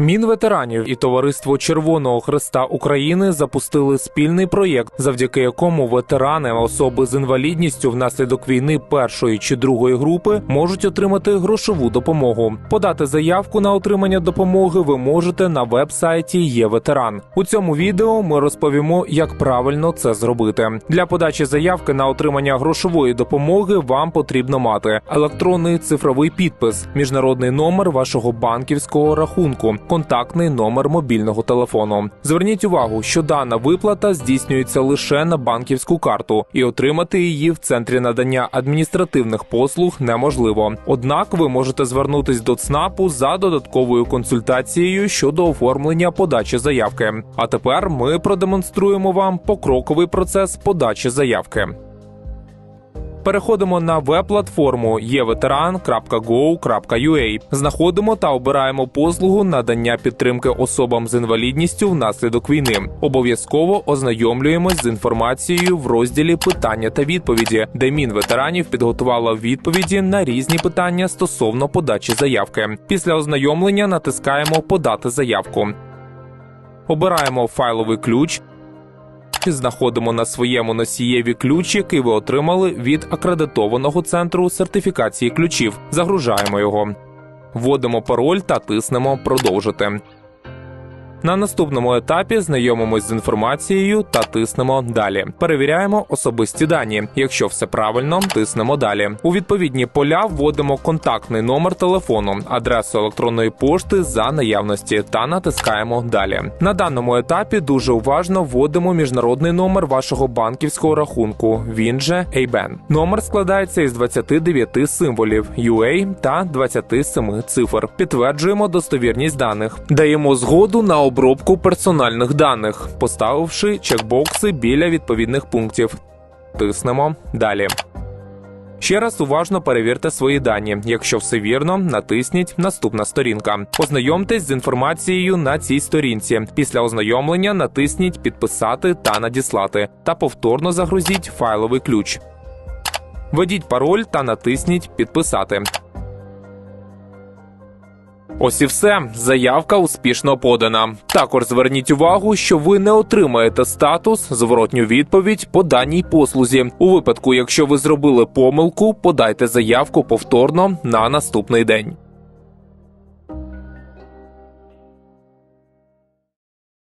Мінветеранів і товариство Червоного Христа України запустили спільний проєкт, завдяки якому ветерани, особи з інвалідністю внаслідок війни першої чи другої групи можуть отримати грошову допомогу. Подати заявку на отримання допомоги ви можете на веб-сайті Є ветеран. У цьому відео ми розповімо, як правильно це зробити. Для подачі заявки на отримання грошової допомоги вам потрібно мати електронний цифровий підпис, міжнародний номер вашого банківського рахунку, контактний номер мобільного телефону. Зверніть увагу, що дана виплата здійснюється лише на банківську карту, і отримати її в центрі надання адміністративних послуг неможливо. Однак ви можете звернутись до ЦНАПу за додатковою консультацією щодо оформлення подачі заявки. А тепер ми продемонструємо вам покроковий процес подачі заявки. Переходимо на веб-платформу yeveteran.go.ua. Знаходимо та обираємо послугу надання підтримки особам з інвалідністю внаслідок війни. Обов'язково ознайомлюємось з інформацією в розділі питання та відповіді, де Мінветеранів підготувала відповіді на різні питання стосовно подачі заявки. Після ознайомлення натискаємо Подати заявку. Обираємо файловий ключ. Знаходимо на своєму носієві ключ, який ви отримали від акредитованого центру сертифікації ключів. Загружаємо його. Вводимо пароль та тиснемо Продовжити. На наступному етапі знайомимось з інформацією та тиснемо далі. Перевіряємо особисті дані. Якщо все правильно, тиснемо далі. У відповідні поля вводимо контактний номер телефону, адресу електронної пошти за наявності та натискаємо далі. На даному етапі дуже уважно вводимо міжнародний номер вашого банківського рахунку. Він же ABAN. Номер складається із 29 символів UA та 27 цифр. Підтверджуємо достовірність даних. Даємо згоду на обробку персональних даних, поставивши чекбокси біля відповідних пунктів. Тиснемо далі. Ще раз уважно перевірте свої дані. Якщо все вірно, натисніть Наступна сторінка. Ознайомтесь з інформацією на цій сторінці. Після ознайомлення натисніть Підписати та надіслати та повторно загрузіть файловий ключ. Введіть пароль та натисніть Підписати. Ось і все. Заявка успішно подана. Також зверніть увагу, що ви не отримаєте статус зворотню відповідь по даній послузі. У випадку, якщо ви зробили помилку, подайте заявку повторно на наступний день.